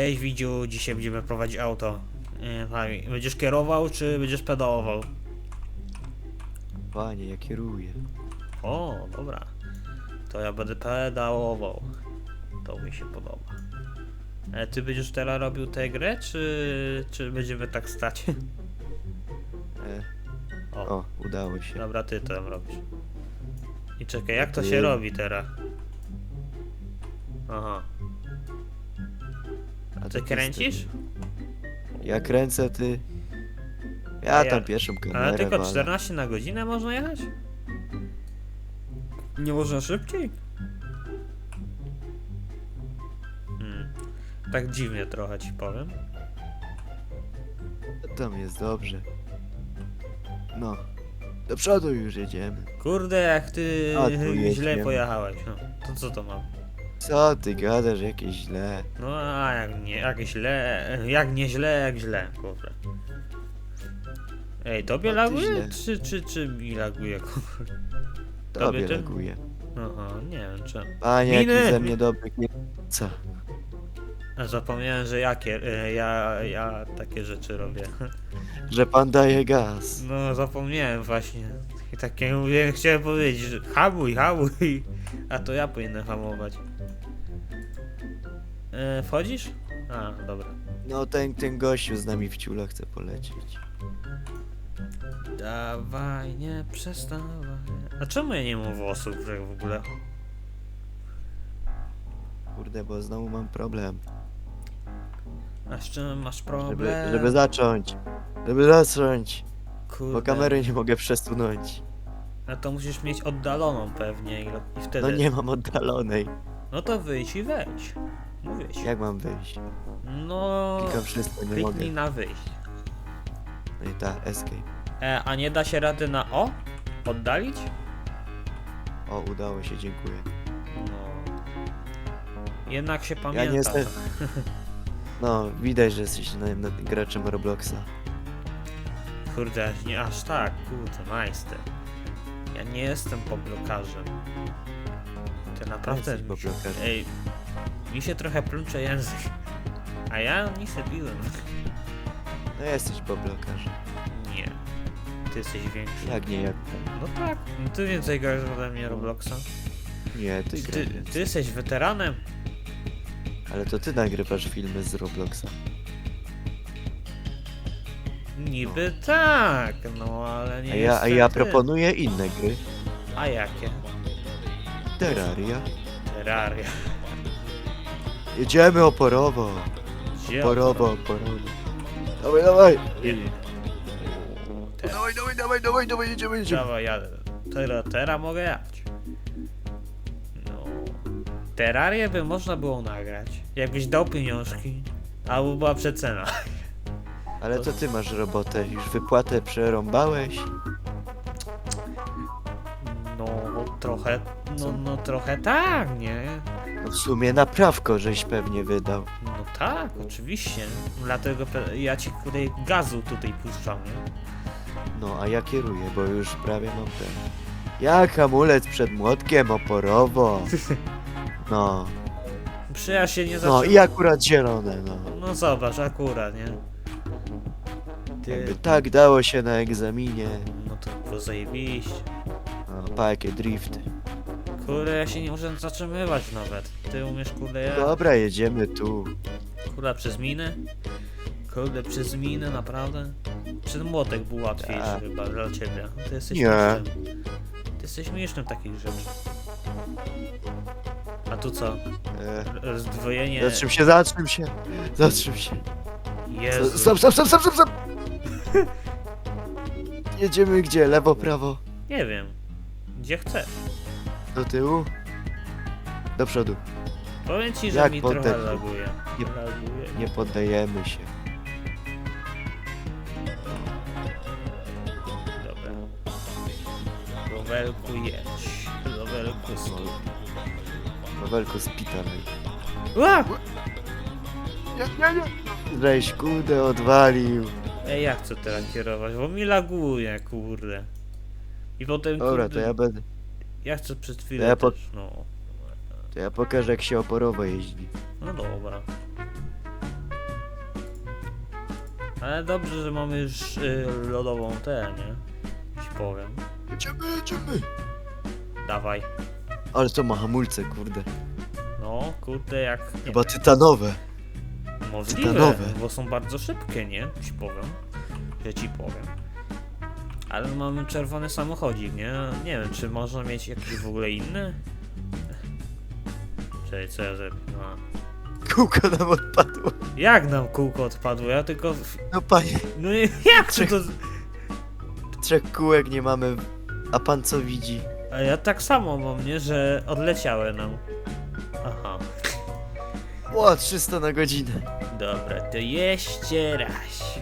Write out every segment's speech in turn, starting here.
Cześć Widziu, dzisiaj będziemy prowadzić auto. Będziesz kierował, czy będziesz pedałował? Panie, ja kieruję. O, dobra. To ja będę pedałował. To mi się podoba. E, ty będziesz teraz robił tę grę, czy, czy będziemy tak stać? E, O, o, udało się. dobra, ty to robisz. I czekaj, jak to się robi teraz? Aha. A ty kręcisz? Ja kręcę, ty. A Ja ja- tam pierwszą kamerę Ale tylko walę. 14 na godzinę można jechać? Nie można szybciej? Hmm. Tak dziwnie trochę ci powiem. Tam jest dobrze. No. Do przodu już jedziemy. Kurde, jak ty A, tu źle jedziemy. pojechałeś. No, to co to mam? Co ty gadasz, jakieś źle. No a jak nie, jak źle, jak nie źle, jak źle, kurde. Ej, tobie ty laguje? źle. Czy, czy, czy mi laguje, kurde? Tobie ty? laguje. Aha, nie wiem czemu. Panie, Miny! jaki ze mnie dobry kierowca. A Zapomniałem, że ja, kier- e, ja, ja takie rzeczy robię. Że pan daje gaz. No, zapomniałem właśnie. I takie mówię, chciałem powiedzieć, że hamuj, hamuj. A to ja powinienem hamować. E, wchodzisz? A, dobra. No ten, ten gościu z nami w ciula chce polecieć. Dawaj, nie przestawaj. A czemu ja nie mam włosów w ogóle? Kurde, bo znowu mam problem. A z czym masz Żeby, problem? żeby zacząć. Żeby zacząć. Kurde. Bo kamery nie mogę przesunąć. No to musisz mieć oddaloną pewnie i, i wtedy... No nie mam oddalonej. No to wyjdź i wejdź. Ci. Jak mam wyjść? No... Klikam wszystko, nie mogę. Kliknij na wyjść. No i ta, escape. E, a nie da się rady na O? Oddalić? O, udało się, dziękuję. No. Jednak się Ja pamięta. nie jestem... No, widać, że jesteś na, na, graczem Robloxa. Kurde, nie aż tak, kurde, majster. Ja nie jestem poblokarzem. To naprawdę... Jesteś poblokarzem. Ej, mi się trochę plącze język. A ja nie biłem. No jesteś poblokarz. Nie. Ty jesteś większy. Jak nie, jak No tak, no ty więcej grasz ode mnie Robloxa. Nie, ty Ty, grasz. ty jesteś weteranem? Ale to ty nagrywasz filmy z Robloxa. Niby tak, no ale nie A ja, a jestem ja ty. proponuję inne gry. A jakie? Terraria. Terraria. Jedziemy oporowo. Gdzie Oporowo, oporowo. Dawaj, dawaj. Te- Dawaj, dawaj, dawaj, dawaj, dawaj, jedziemy, jedziemy. Dawaj, jadę. Teraz, teraz mogę jechać. No. Terrarię by można było nagrać. Jakbyś dał pieniążki. Albo była przecena. Ale to ty masz robotę, już wypłatę przerąbałeś. No, trochę, no, no trochę tak, nie? No w sumie naprawko żeś pewnie wydał. No tak, oczywiście. Dlatego pe- ja ci tutaj gazu tutaj puszczam, nie? No, a ja kieruję, bo już prawie mam ten. Jak hamulec przed młotkiem oporowo. No, Przyjaźń się nie no i akurat zielone, no. No zobacz, akurat, nie? Jakby Ty, tak dało się na egzaminie. no to było zajebiście. No, pa jakie drifty. Kurde, ja się nie muszę zatrzymywać nawet. Ty umiesz, kurde, ja... Dobra, jedziemy tu. Kurde, przez minę? Kurde, przez minę, naprawdę? Przez młotek był łatwiejszy Tak. chyba dla ciebie. Ty jesteś Nie. mieszczem. Ty jesteś mieszczem takich rzeczy. A tu co? E, Rozdwojenie... zatrzym się, zatrzym się. Zatrzym się. Jezu. Stop, stop, stop, stop, stop, stop. Jedziemy gdzie? Lewo, prawo? Nie wiem. Gdzie chcesz? Do tyłu? Do przodu. Powiem ci, że Jak mi potem? trochę laguje. Nie- Laguje. Nie poddajemy się. Dobra. Rowerku jedź. Rowerku stój. Pawełku, spitalaj. Ła! Nie, nie, nie. Żeś kudę odwalił. Ej, jak chcę teraz kierować? Bo mi laguje, kurde. I potem, Dobra, kurde, to ja będę. Ja chcę przed chwilą ja po- też, no. To ja pokażę jak się oporowo jeździ. No dobra. Ale dobrze, że mamy już y, lodową tę, nie? Ci powiem. Jedziemy, jedziemy. Dawaj. Ale to ma hamulce, kurde. No, kurde, jak... Nie, Chyba tytanowe. możliwe, tytanowe. bo są bardzo szybkie, nie? Ci powiem. Że ci powiem. Ale mamy czerwony samochodzik, nie? Nie wiem, czy można mieć jakiś w ogóle inny? Czekaj, co ja zrobię? No. Kółko nam odpadło. Jak nam kółko odpadło? Ja tylko... No panie, No i jak ty to... trzech kółek nie mamy. A pan co widzi? A ja tak samo mam, nie? Że odleciały nam. Aha. O, 300 na godzinę. Dobra, to jeszcze raz.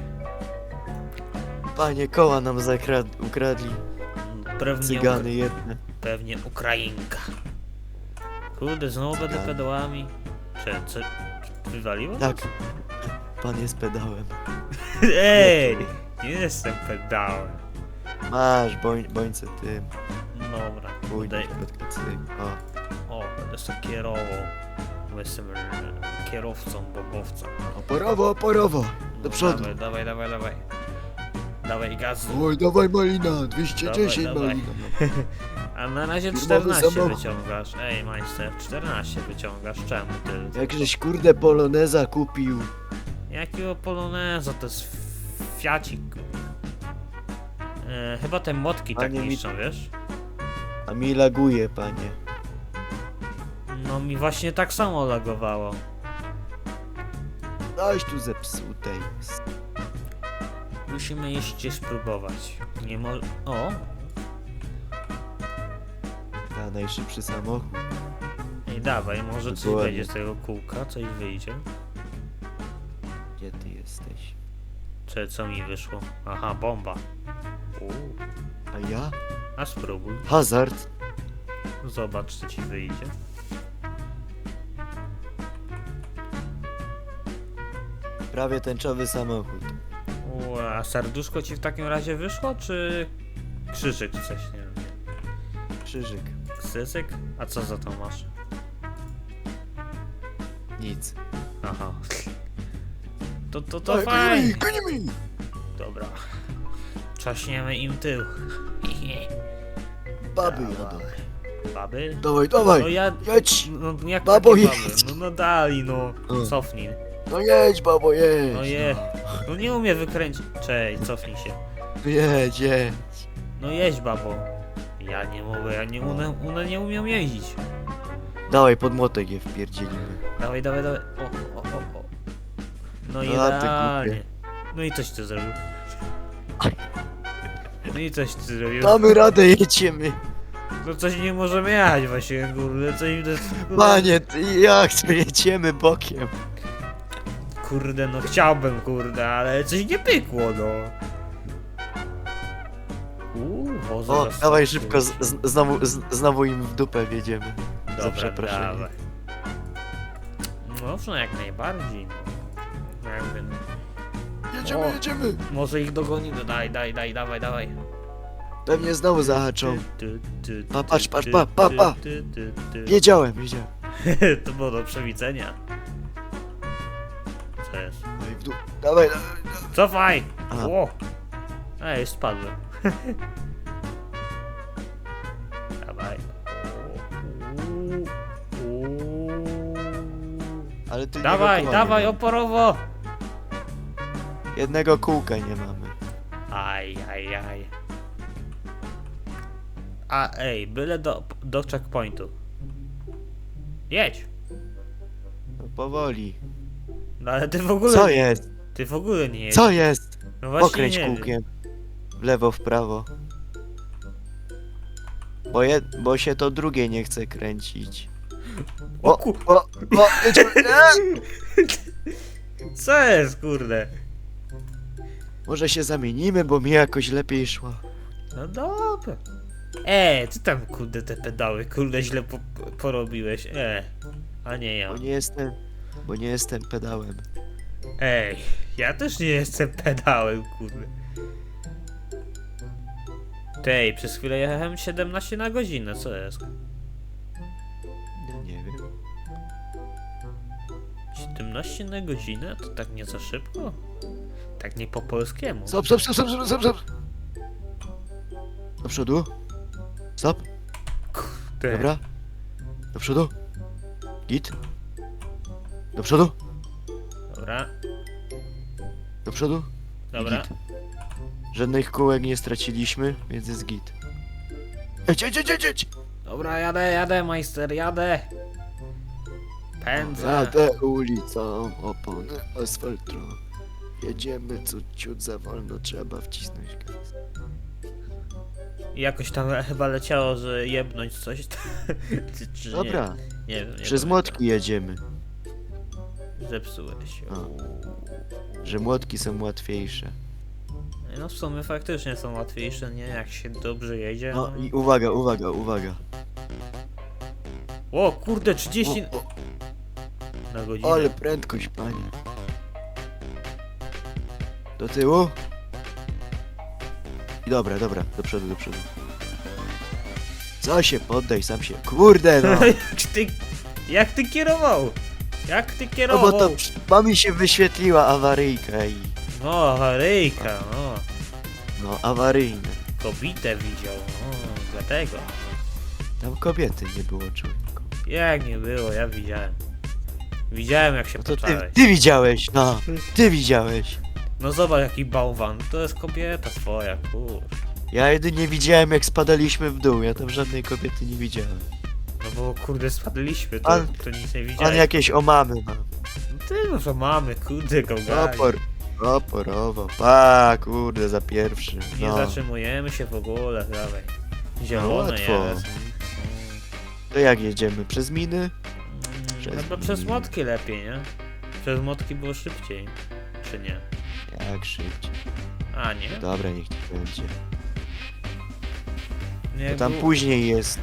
Panie, koła nam zakrad- ukradli. Pewnie, Cygany jedne. pewnie Ukrainka. Kurde, znowu będę Cygany. pedałami. Czy, co? Wywaliło? Tak. Pan jest pedałem. Ej! Nie jestem pedałem. Masz, boń, bońce ty. Dobra, Pójdę cyk. O. O, będę sobie kierował. Bo jestem e, kierowcą, bobowcą. Oporowo, oporowo. Do przodu. Dawaj, dawaj, dawaj, dawaj. Dawaj gazu. Oj, dawaj malina, 210 Dawaj, dawaj. malina. A na razie Firmowy 14 samochód. wyciągasz. Ej, majster, 14 wyciągasz. Czemu ty? Jakżeś kurde poloneza kupił. Jakiego poloneza? To jest fiacik. E, chyba te młotki tak Panie mi- niszczą, wiesz? A mi laguje, panie. No mi właśnie tak samo lagowało. Daś tu zepsutej. Musimy jeszcze spróbować. Nie mo... O! Ta najszybszy samochód. Ej, dawaj, może coś Dokładnie. będzie z tego kółka, coś wyjdzie. Gdzie ty jesteś? Czy co mi wyszło? Aha, bomba. Uuu. A ja? A spróbuj. Hazard. Zobacz, co ci wyjdzie. Prawie tęczowy samochód. U, a serduszko ci w takim razie wyszło, czy krzyżyk coś, nie wiem. Krzyżyk. Krzyżyk? A co za to masz? Nic. Aha. To, to, to fajnie. gonimy! Dobra. Czaśniemy im tył. Baby Dawaj. jadą. Baby? Dawaj, No dawaj! ja... Jedź! No jak Babo, takie baby? No dali, no. Mm. Cofnij. No jedź, babo, jedź! No je. No nie umie wykręcić. Cześć, cofnij się. No jedź, jedź. No jeźdź, babo. Ja nie mogę, ja nie, one, one nie umieją jeździć. Dawaj, pod młotek je wpierdzielimy. Dawaj, dawaj, dawaj. O, o, o, o. No i A, ty idealnie. No i coś ty zrobił. No i coś ty zrobił. Damy radę, jedziemy. No coś nie możemy jechać właśnie, kurde, coś to jest, kurde, Panie, ty, jak to jedziemy bokiem? kurde, no chciałbym, kurde, ale coś nie pykło, no. Uuu, wozy O, dawaj szybko, z, z, znowu, z, znowu im w dupę wjedziemy. Za przeproszeniem. dawaj. No, no jak najbardziej, no. Jakby, no. Jedziemy, O. jedziemy. Może ich dogonimy, daj, daj, daj, dawaj, dawaj. Pewnie znowu zahaczą. Pa, patrz, patrz, pa, pa, pa. Wiedziałem, wiedziałem. To było do przewidzenia. Co jest? Dawaj w dół. Dawaj, dawaj. Cofaj! Aha. Ło! Ej, spadłem. Dawaj. Uuu, uuu. Ale ty Dawaj, nie dawaj, nie oporowo! Jednego kółka nie mamy. Aj, aj, aj. A ej, byle do, do checkpointu. Jedź! No powoli. No ale ty w ogóle. Co jest? Ty w ogóle nie jedziesz. Co jest? No właśnie Pokręć nie kółkiem. W lewo, w prawo. Bo, je, bo się to drugie nie chce kręcić. O, O, ku... o, o. Nie! Co jest, kurde? Może się zamienimy, bo mi jakoś lepiej szło. No dobra. E, ty tam kurde te pedały, kurde źle po, po- porobiłeś. E, a nie ja. Bo nie jestem, bo nie jestem pedałem. Ej, ja też nie jestem pedałem, kurde. Tej, przez chwilę jechałem 17 na godzinę, co jest? No nie wiem. 17 na godzinę? To tak nie za szybko? Tak nie po polskiemu. Stop, stop, stop, stop, stop, stop, stop. Do przodu. Stop. Ty. Dobra. Do przodu. Git. Do przodu. Dobra, Do przodu. dobra. Git. Żadnych kółek nie straciliśmy, więc jest git. Jedź, jedź, jedź, jedź, jedź. Dobra, jadę, jadę, majster, jadę. Pędzę. Jadę ulicą, opony asfaltu. Jedziemy co ciut za wolno, trzeba wcisnąć gaz. I Jakoś tam chyba leciało, że jebnąć coś. Czy, czy Dobra, Nie, nie, wiem, nie przez pamiętam. młotki jedziemy. Zepsułeś się. A. Że młotki są łatwiejsze. No w sumie faktycznie są łatwiejsze, nie? Jak się dobrze jedzie. No i uwaga, uwaga, uwaga. O kurde, 30 O, o, na godzinę. ale prędkość, panie. Do tyłu. Dobra, dobra, do przodu, do przodu. Co się, poddaj, sam się. Kurde no! jak ty, jak ty kierował? Jak ty No kierował? bo to bo mi się wyświetliła awaryjka i... No, awaryjka, no. No, awaryjne. Kobietę widział, no, dlatego. Tam kobiety nie było, człowieku. Jak nie było, ja widziałem. Widziałem jak się No to ty, poczałeś. ty widziałeś, no. Ty widziałeś. No zobacz jaki bałwan, to jest kobieta swoja, kur. Ja jedynie widziałem jak spadaliśmy w dół, ja tam żadnej kobiety nie widziałem. No bo kurde spadliśmy, to, Pan- to nic nie On widziałem. jakieś omamy ma. No ty no to mamy, kurde gałgani. Opor, oporowo. Pa, kurde, za pierwszy. Nie No. zatrzymujemy się w ogóle, dawaj. Zielone łatwo. jest. To jak jedziemy? Przez miny? Mm, Przez- Chyba przez młotki lepiej, nie? Przez młotki było szybciej. Czy nie? Jak szybciej. A nie? Dobra, niech ci będzie. nie To tam było- później jest.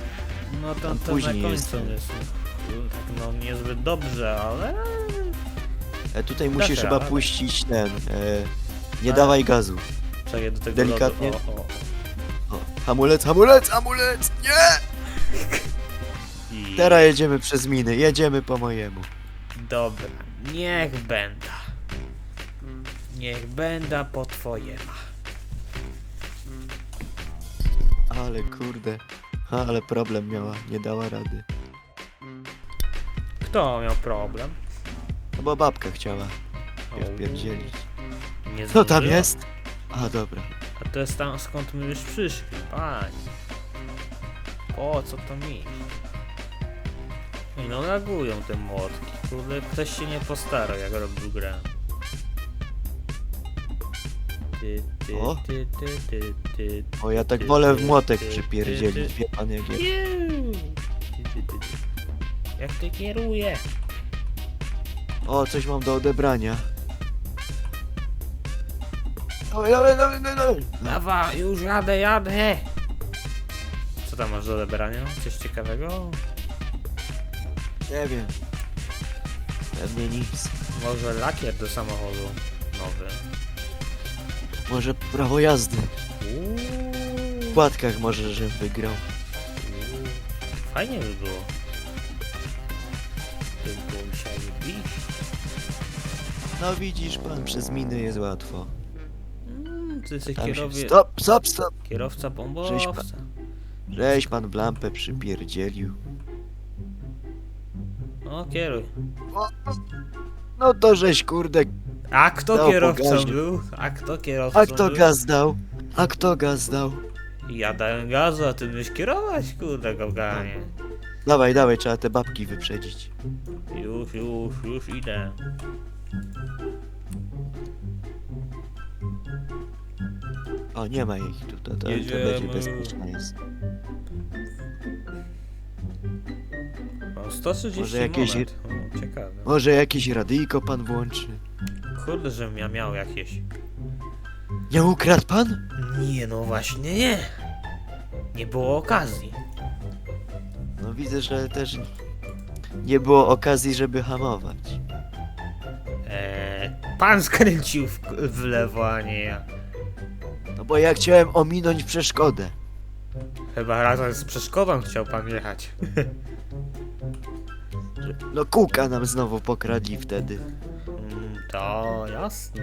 No tam, tam tam później na jest. końcu jest. Tak no niezbyt dobrze, ale... E, tutaj Da musisz chyba puścić ten. E, nie dawaj gazu. Czekaj do tego Delikatnie. lodu. O, o. O, hamulec, hamulec, hamulec! Nie! I... Teraz jedziemy przez miny, jedziemy po mojemu. Dobra, niech będa. Niech będa po twojemu. Ale kurde. Ale problem miała, nie dała rady. Kto miał problem? No bo babka chciała O, wpierdzielić. Nie Co tam zdążyła. jest? A dobra. A to jest tam skąd my już przyszli, panie. Po co to mi? I no lagują te młotki. Kurde, ktoś się nie postarał jak robił grę. O. O, ja tak wolę w młotek przypierdzielić, wie pan jak jest. Jak ty kieruje? O, coś mam do odebrania. Dawaj, dawaj, dawaj, dawaj. Dawa, już jadę, jadę! Co tam masz do odebrania? Coś ciekawego? Nie wiem. Pewnie nic. Może lakier do samochodu nowy. Może prawo jazdy. W płatkach może, żebym wygrał. Fajnie by było. Tylko musieli bić. No widzisz pan, przez miny jest łatwo. Mm, ty jesteś Tam się... kierowie... Stop, stop, stop. kierowca bombowca. Żeś pan w lampę przypierdzielił. No kieruj. No to żeś kurde. A kto Dał po kierowcą gazie. był? A kto kierowcą A kto był? gaz dał? A kto gaz dał? Ja dałem gazu, a ty byś kierować, kurde, gałganie. Dawaj, dawaj, trzeba te babki wyprzedzić. Już, już, już idę. O, nie ma ich tu, to, to, to Jedziemy. będzie bezpieczne jest. Mam 130 Może jakieś- monet. O, ciekawe. Może jakieś radyjko pan włączy? Kurde, żebym ja miał jakieś. Nie ukradł pan? Nie, no właśnie nie. Nie było okazji. No widzę, że też nie było okazji, żeby hamować. Eee, pan skręcił w, w lewo, a nie ja. No bo ja chciałem ominąć przeszkodę. Chyba razem z przeszkodą chciał pan jechać. No kółka nam znowu pokradli wtedy. To jasne,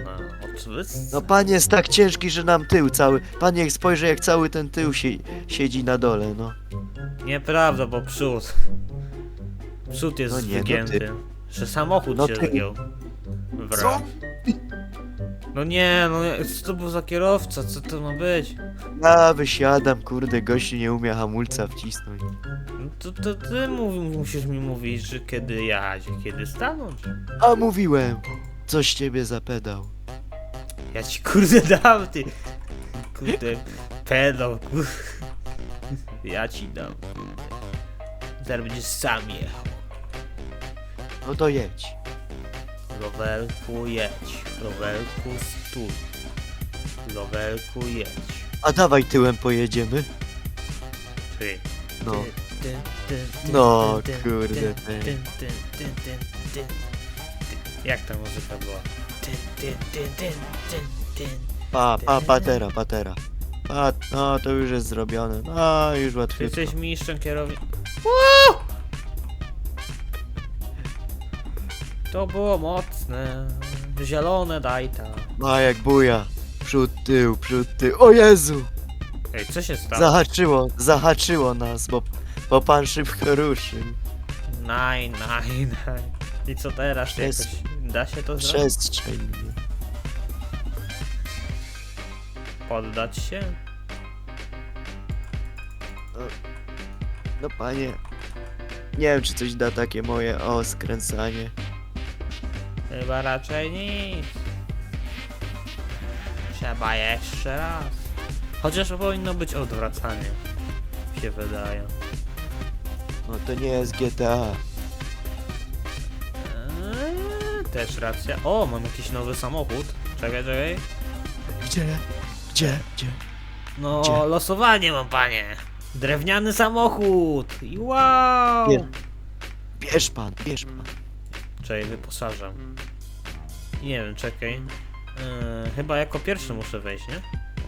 oczywiście. No pan jest tak ciężki, że nam tył cały. Pan niech spojrzy jak cały ten tył sie, siedzi na dole, no. Nieprawda, bo przód. Przód jest No nie, no wygięty. ty. Że samochód No się ty. Co? No nie, no nie, co to był za kierowca? Co to ma być? Ja wysiadam, kurde, gościu nie umie hamulca wcisnąć. No to, to ty mów, musisz mi mówić, że kiedy jechać, a kiedy stanąć. A mówiłem, coś ciebie zapedał. Ja ci kurde dam, ty. Kurde, pedał, kurde. Ja ci dam, kurde. Zaraz będziesz sam jechał. No to jedź. Rowerku jedź, rowerku stój. Rowerku jedź. A dawaj tyłem pojedziemy. Ty. No. No, kurde, ty, Jak ta muzyka była? Ty, ty, ty, ty, ty, ty. Pa, pa, patera, patera. A, no to już jest zrobione. No, już Ty łatwiej. jesteś mistrzem kierowni... To było mocne. Zielone daj tam. Ma jak buja. Przód, tył, przód, tył. O Jezu! Ej, co się stało? Zahaczyło, zahaczyło nas, bo, bo pan szybko ruszył. Naj, naj, naj. I co teraz? Przez- Jakoś da się to zrobić? Przestrzeń mnie. Poddać się? No panie. Nie wiem, czy coś da takie moje, o, skręcanie. Chyba raczej nic. Trzeba jeszcze raz. Chociaż powinno być odwracanie. Się wydaje. No to nie jest GTA. Też racja. O, mam jakiś nowy samochód. Czekaj, czekaj. Gdzie? Gdzie? Gdzie? No, Gdzie? losowanie mam, panie. Drewniany samochód. I wow. Nie. Bierz pan, bierz pan. Czekaj, wyposażam. Nie wiem, czekaj. Eee, chyba jako pierwszy muszę wejść, nie?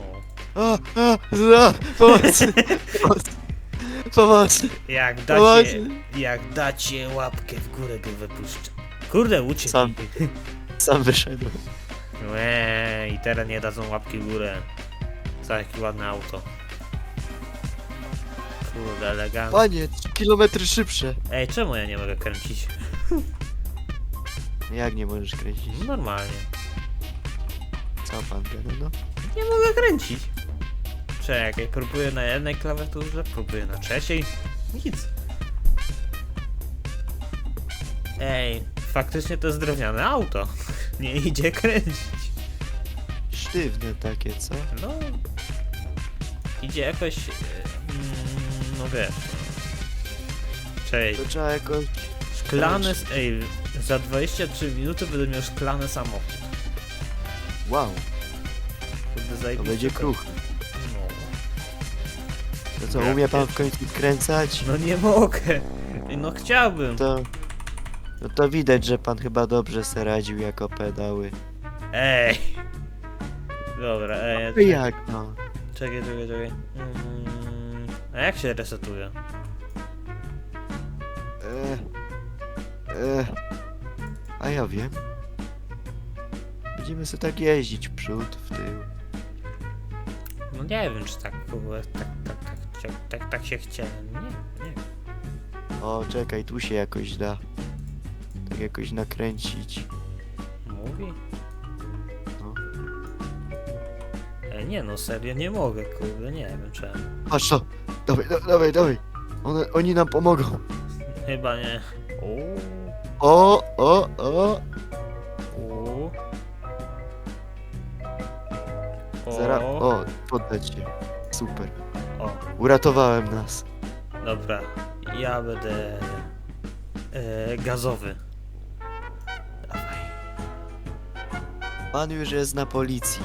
O. A, a, a, pomocy, pomocy, pomocy. Jak Pomocy. dacie, jak dacie łapkę w górę, go wypuszczę. Kurde, uciekł. Sam. Sam wyszedłem. Eee, i teraz nie dadzą łapki w górę. Za jakie ładne auto. Kurde, elegancko. Panie, 3 kilometry szybsze. Ej, czemu ja nie mogę kręcić? Jak nie możesz kręcić? Normalnie. Co pan gada, no? Nie mogę kręcić. Czekaj, próbuję na jednej klawiaturze, próbuję na trzeciej. Nic. Ej, faktycznie to jest drewniane auto. Nie idzie kręcić. Sztywne takie, co? No. Idzie jakoś. e, mm, No wiesz. Cześć. To trzeba jakoś... Szklany. s- Ej, za 23 minuty będę miał szklany samochód. Wow, Kurde, to zajebiste będzie kruch. No. To co, umie pan w końcu kręcać? no nie mogę. No chciałbym. To... No to widać, że pan chyba dobrze se radził jako pedały. Ej. Dobra, ej. No Czekaj, jak no? czekaj, czekaj. czekaj. Mm, a jak się resetuje? E, e, a ja wiem. Będziemy sobie tak jeździć w przód, w tył. No nie wiem, czy tak, kurde, tak, tak, tak, tak, tak, tak się chciałem. Nie, nie. O, czekaj, tu się jakoś da. Jakoś nakręcić. Mówi? No. Ej, nie no, serio nie mogę, kurde, nie wiem czemu. Patrz to! Dawaj, da, dawaj, dawaj! One, oni nam pomogą. Chyba nie. O, o, o! uuu. O, Zara, o, poddać się. Super. o, Uratowałem nas. dobra. Ja będę e, gazowy. Pan już jest na policji.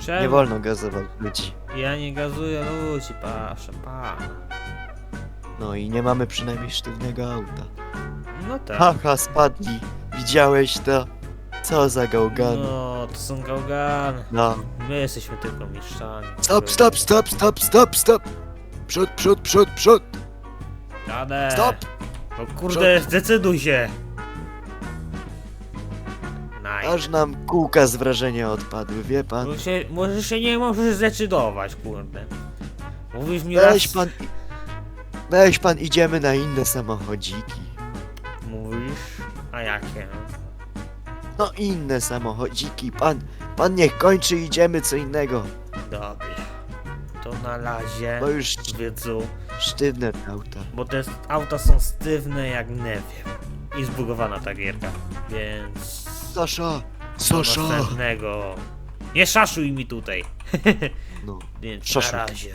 Czemu? Nie wolno gazować ludzi. Ja nie gazuję ludzi, proszę pana. No i nie mamy przynajmniej sztywnego auta. No tak. Haha, spadli. Widziałeś to? Co za gałgany. No, to są gałgany. No. My jesteśmy tylko mistrzami. Stop, stop, stop, stop, stop, stop! Przód, przód, przód, przód! Jadę. Stop! No kurde, zdecyduj się! Naj. Aż nam kółka z wrażenia odpadły, wie pan? Może się, może się nie możesz zdecydować, kurde. Mówisz mi Weź raz... pan... Weź pan, idziemy na inne samochodziki. Mówisz? A jakie? No inne samochodziki, pan... Pan niech kończy, idziemy co innego. Dobrze. To na razie, Bo już widzu, sztywne te auta. bo te auta są sztywne jak nie wiem. I zbugowana ta gierka, więc... Soszo! Do Soszo! następnego. Nie szaszuj mi tutaj. No. Więc na razie.